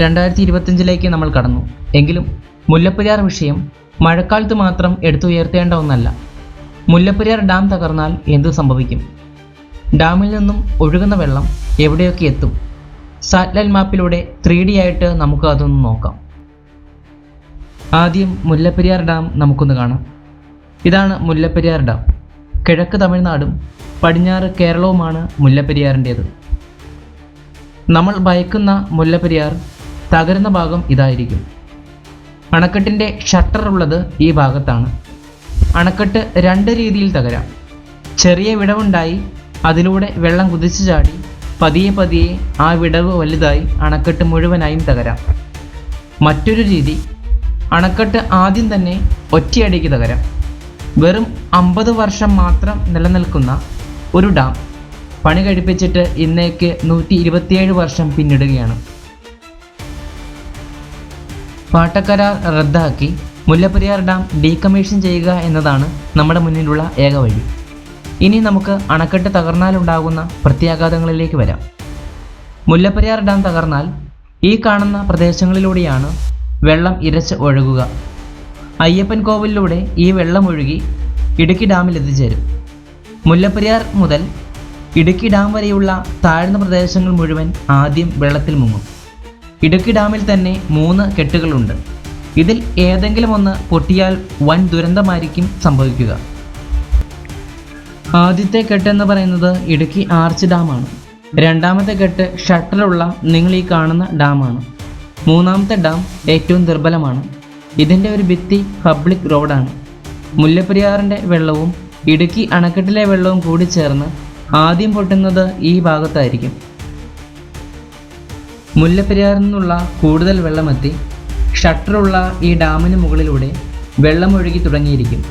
രണ്ടായിരത്തി ഇരുപത്തിയഞ്ചിലേക്ക് നമ്മൾ കടന്നു. എങ്കിലും മുല്ലപ്പെരിയാർ വിഷയം മഴക്കാലത്ത് മാത്രം എടുത്തുയർത്തേണ്ട ഒന്നല്ല. മുല്ലപ്പെരിയാർ ഡാം തകർന്നാൽ എന്തു സംഭവിക്കും? ഡാമിൽ നിന്നും ഒഴുകുന്ന വെള്ളം എവിടെയൊക്കെ എത്തും? സാറ്റലൈറ്റ് മാപ്പിലൂടെ ത്രീ ഡി ആയിട്ട് നമുക്ക് അതൊന്ന് നോക്കാം. ആദ്യം മുല്ലപ്പെരിയാർ ഡാം നമുക്കൊന്ന് കാണാം. ഇതാണ് മുല്ലപ്പെരിയാർ ഡാം. കിഴക്ക് തമിഴ്നാടും പടിഞ്ഞാറ് കേരളവുമാണ് മുല്ലപ്പെരിയാറിന്റേത്. നമ്മൾ ഭയക്കുന്ന മുല്ലപ്പെരിയാർ തകരുന്ന ഭാഗം ഇതായിരിക്കും. അണക്കെട്ടിന്റെ ഷട്ടർ ഉള്ളത് ഈ ഭാഗത്താണ്. അണക്കെട്ട് രണ്ട് രീതിയിൽ തകരാം. ചെറിയ വിടവുണ്ടായി അതിലൂടെ വെള്ളം കുതിച്ചു ചാടി പതിയെ പതിയെ ആ വിടവ് വലുതായി അണക്കെട്ട് മുഴുവനായും തകരാം. മറ്റൊരു രീതി അണക്കെട്ട് ആദ്യം തന്നെ ഒറ്റയടിക്ക് തകരാം. വെറും അമ്പത് വർഷം മാത്രം നിലനിൽക്കുന്ന ഒരു ഡാം പണി കഴിപ്പിച്ചിട്ട് ഇന്നേക്ക് നൂറ്റി വർഷം പിന്നിടുകയാണ്. പാട്ടക്കരാർ റദ്ദാക്കി മുല്ലപ്പെരിയാർ ഡാം ഡീകമ്മീഷൻ ചെയ്യുക എന്നതാണ് നമ്മുടെ മുന്നിലുള്ള ഏക വഴി. ഇനി നമുക്ക് അണക്കെട്ട് തകർന്നാലുണ്ടാകുന്ന പ്രത്യാഘാതങ്ങളിലേക്ക് വരാം. മുല്ലപ്പെരിയാർ ഡാം തകർന്നാൽ ഈ കാണുന്ന പ്രദേശങ്ങളിലൂടെയാണ് വെള്ളം ഇരച്ച് ഒഴുകുക. അയ്യപ്പൻ കോവിലിലൂടെ ഈ വെള്ളം ഒഴുകി ഇടുക്കി ഡാമിൽ എത്തിച്ചേരും. മുല്ലപ്പെരിയാർ മുതൽ ഇടുക്കി ഡാം വരെയുള്ള താഴ്ന്ന പ്രദേശങ്ങൾ മുഴുവൻ ആദ്യം വെള്ളത്തിൽ മുങ്ങും. ഇടുക്കി ഡാമിൽ തന്നെ മൂന്ന് കെട്ടുകളുണ്ട്. ഇതിൽ ഏതെങ്കിലും ഒന്ന് പൊട്ടിയാൽ വൻ ദുരന്തമായിരിക്കും സംഭവിക്കുക. ആദ്യത്തെ കെട്ട് എന്ന് പറയുന്നത് ഇടുക്കി ആർച്ച് ഡാമാണ്. രണ്ടാമത്തെ കെട്ട് ഷട്ടറുള്ള നിങ്ങൾ ഈ കാണുന്ന ഡാമാണ്. മൂന്നാമത്തെ ഡാം ഏറ്റവും ദുർബലമാണ്. ഇതിന്റെ ഒരു ഭിത്തി പബ്ലിക് റോഡാണ്. മുല്ലപ്പെരിയാറിന്റെ വെള്ളവും ഇടുക്കി അണക്കെട്ടിലെ വെള്ളവും കൂടി ചേർന്ന് ആദ്യം പൊട്ടുന്നത് ഈ ഭാഗത്തായിരിക്കും. മുല്ലപ്പെരിയാറിൽ നിന്നുള്ള കൂടുതൽ വെള്ളമെത്തി ഷട്ടറുള്ള ഈ ഡാമിന് മുകളിലൂടെ വെള്ളമൊഴുകി തുടങ്ങിയിരിക്കും.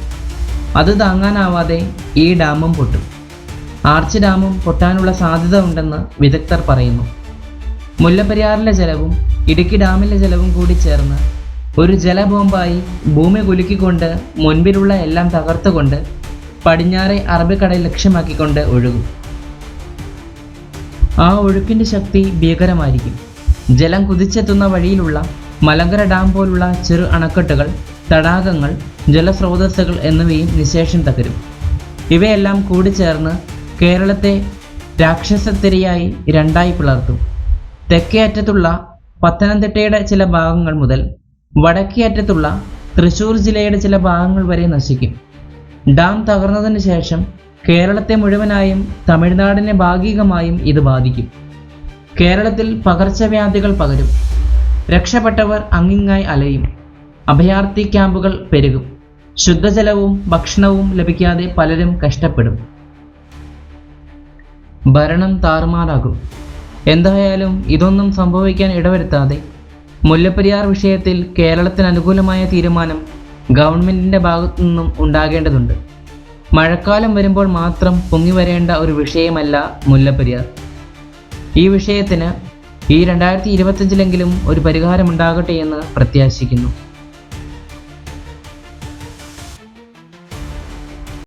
അത് താങ്ങാനാവാതെ ഈ ഡാമും പൊട്ടും. ആർച്ച് ഡാമും പൊട്ടാനുള്ള സാധ്യത ഉണ്ടെന്ന് വിദഗ്ധർ പറയുന്നു. മുല്ലപ്പെരിയാറിലെ ജലവും ഇടുക്കി ഡാമിലെ ജലവും കൂടി ചേർന്ന് ഒരു ജലബോംബായി ഭൂമി കുലുക്കിക്കൊണ്ട് മുൻപിലുള്ള എല്ലാം തകർത്തുകൊണ്ട് പടിഞ്ഞാറെ അറബിക്കടൽ ലക്ഷ്യമാക്കിക്കൊണ്ട് ഒഴുകും. ആ ഒഴുക്കിന്റെ ശക്തി ഭീകരമായിരിക്കും. ജലം കുതിച്ചെത്തുന്ന വഴിയിലുള്ള മലങ്കര ഡാം പോലുള്ള ചെറു അണക്കെട്ടുകൾ തടാകങ്ങൾ ജലസ്രോതസ്സുകൾ എന്നിവയും നിശേഷം തകരും. ഇവയെല്ലാം കൂടിച്ചേർന്ന് കേരളത്തെ രാക്ഷസത്തിരയായി രണ്ടായി പിളർത്തും. തെക്കേ അറ്റത്തുള്ള പത്തനംതിട്ടയുടെ ചില ഭാഗങ്ങൾ മുതൽ വടക്കേ അറ്റത്തുള്ള തൃശൂർ ജില്ലയുടെ ചില ഭാഗങ്ങൾ വരെ നശിക്കും. ഡാം തകർന്നതിന് ശേഷം കേരളത്തെ മുഴുവനായും തമിഴ്നാടിനെ ഭാഗികമായും ഇത് ബാധിക്കും. കേരളത്തിൽ പകർച്ചവ്യാധികൾ പകരും. രക്ഷപ്പെട്ടവർ അങ്ങിങ്ങായി അലയും. അഭയാർത്ഥി ക്യാമ്പുകൾ പെരുകും. ശുദ്ധജലവും ഭക്ഷണവും ലഭിക്കാതെ പലരും കഷ്ടപ്പെടും. ഭരണം താറുമാറാകും. എന്തായാലും ഇതൊന്നും സംഭവിക്കാൻ ഇടവരുത്താതെ മുല്ലപ്പെരിയാർ വിഷയത്തിൽ കേരളത്തിന് അനുകൂലമായ തീരുമാനം ഗവൺമെന്റിന്റെ ഭാഗത്തു നിന്നും ഉണ്ടാകേണ്ടതുണ്ട്. മഴക്കാലം വരുമ്പോൾ മാത്രം പൊങ്ങി വരേണ്ട ഒരു വിഷയമല്ല മുല്ലപ്പെരിയാർ. ഈ വിഷയത്തിന് ഈ രണ്ടായിരത്തി ഇരുപത്തഞ്ചിലെങ്കിലും ഒരു പരിഹാരമുണ്ടാകട്ടെ എന്ന് പ്രത്യാശിക്കുന്നു.